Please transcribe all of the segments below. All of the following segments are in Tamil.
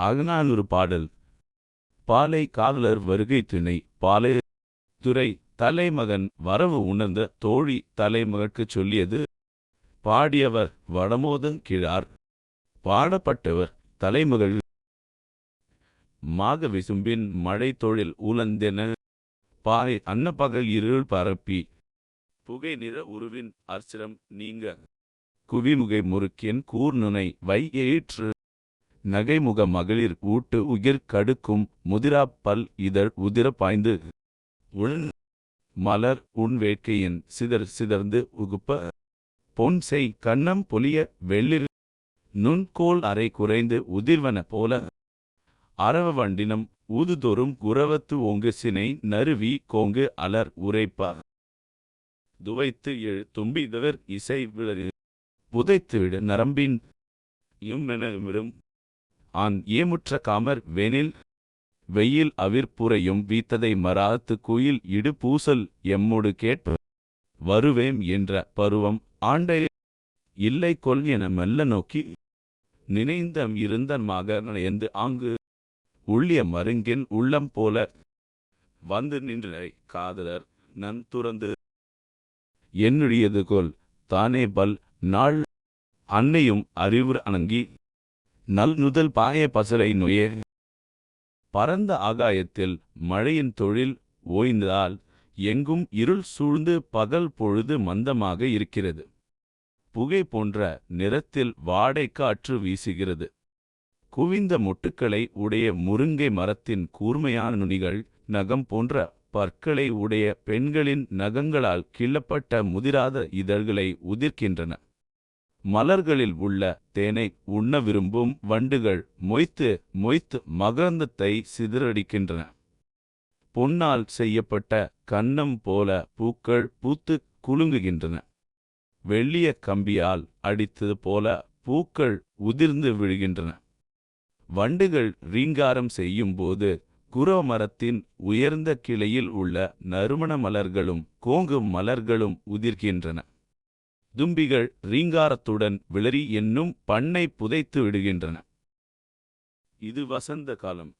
அகநானூறு பாடல். பாலை காதலர் வருகை திணை பாலை துறை தலைமகன் வரவு உணர்ந்த தோழி தலைமகற்குச் சொல்லியது பாடியவர் வடமோதன் கிழார் பாடப்பட்டவர் தலைமகள். மாக விசும்பின் மழை தொழில் உலந்தென பாறை அன்னப்பகல் இருள் பரப்பி புகை நிற உருவின் அர்ச்சரம் நீங்க. குவிமுகை முறுக்கின் கூர்நுனை வை ஏற்று நகைமுக மகளிர் ஊட்டு உயிர் கடுக்கும் முதிராப் பல் இதழ் உதிர பாய்ந்து. உள் மலர் உன் வேட்கையின் சிதர் சிதர்ந்து உகுப்ப. பொன் செய் கண்ணம் பொலிய வெள்ளிர் நுண்கோல் அறை குறைந்து உதிர்வன போல. அரவ வண்டினம் ஊதுதொறும் குரவத்து ஓங்கு சினை நறுவி கோங்கு அலர் உரைப்பா துவைத்து எழு தும்பிதவர் இசை விழறு புதைத்துவிடு நரம்பின். இம்மெனமிரும் ஆன் ஏமுற்ற காமர் வெனில் வெயில் அவிர்ப்புரையும் வீத்ததை மராத்து குயில் இடு பூசல் எம்மோடு கேட்ப வருவேம் என்ற பருவம் ஆண்டை இல்லை கொல் என மெல்ல நோக்கி நினைந்தம் இருந்தமாக மகனயந்து ஆங்கு உள்ளிய மருங்கின் உள்ளம் போல வந்து நின்றனை காதலர் நன் துறந்து என்னுடையது கொல் தானே பல் நாள் அன்னையும் அறிவுர் அணங்கி நல் நுதல் பாய பசலை நொயே. பரந்த ஆகாயத்தில் மழையின் தொழில் ஓய்ந்ததால் எங்கும் இருள் சூழ்ந்து பகல் பொழுது மந்தமாக இருக்கிறது. புகை போன்ற நிறத்தில் வாடை காற்று வீசுகிறது. குவிந்த மொட்டுக்களை உடைய முருங்கை மரத்தின் கூர்மையான நுனிகள் நகம் போன்ற பற்களை உடைய பெண்களின் நகங்களால் கிள்ளப்பட்ட முதிராத இதழ்களை உதிர்க்கின்றன. மலர்களில் உள்ள தேனை உண்ண விரும்பும் வண்டுகள் மொய்த்து மொய்த்து மகரந்தத்தை சிதறடிக்கின்றன. பொன்னால் செய்யப்பட்ட கன்னம் போல பூக்கள் பூத்து குலுங்குகின்றன. வெள்ளிய கம்பியால் அடித்தது போல பூக்கள் உதிர்ந்து விழுகின்றன. வண்டுகள் ரீங்காரம் செய்யும்போது குரவ மரத்தின் உயர்ந்த கிளையில் உள்ள நறுமண மலர்களும் கோங்கு மலர்களும் உதிர்கின்றன. தும்பிகள் ரீங்காரத்துடன் விளரி என்னும் பண்ணை புதைத்து விடுகின்றன. இது வசந்த காலம்.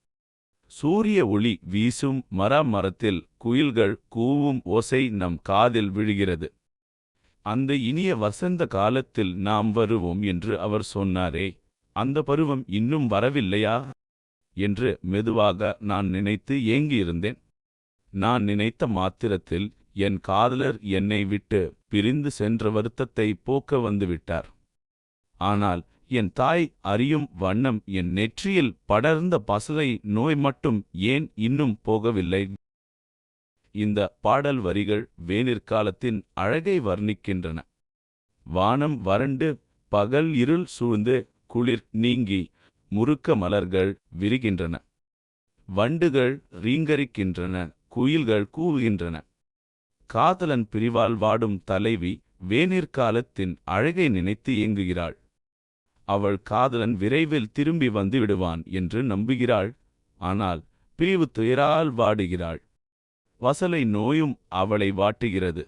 சூரிய ஒளி வீசும் மர மரத்தில் குயில்கள் கூவும் ஓசை நம் காதில் விழுகிறது. அந்த இனிய வசந்த காலத்தில் நாம் வருவோம் என்று அவர் சொன்னாரே அந்த பருவம் இன்னும் வரவில்லையா? என்று மெதுவாக நான் நினைத்து ஏங்கியிருந்தேன். நான் நினைத்த மாத்திரத்தில் என் காதலர் என்னை விட்டு பிரிந்து சென்ற வருத்தத்தை போக்க வந்துவிட்டார். ஆனால் என் தாய் அறியும் வண்ணம் என் நெற்றியில் படர்ந்த பசுதை நோய் மட்டும் ஏன் இன்னும் போகவில்லை? இந்த பாடல் வரிகள் வேனிற்காலத்தின் அழகை வர்ணிக்கின்றன. வானம் வறண்டு பகல் இருள் சூழ்ந்து குளிர் நீங்கி முறுக்க மலர்கள் விரிகின்றன. வண்டுகள் ரீங்கரிக்கின்றன குயில்கள் கூவுகின்றன. காதலன் பிரிவால் வாடும் தலைவி வேனிற்காலத்தின் அழகை நினைத்து ஏங்குகிறாள். அவள் காதலன் விரைவில் திரும்பி வந்து விடுவான் என்று நம்புகிறாள். ஆனால் பிரிவு துயரால் வாடுகிறாள். வசலை நோயும் அவளை வாட்டுகிறது.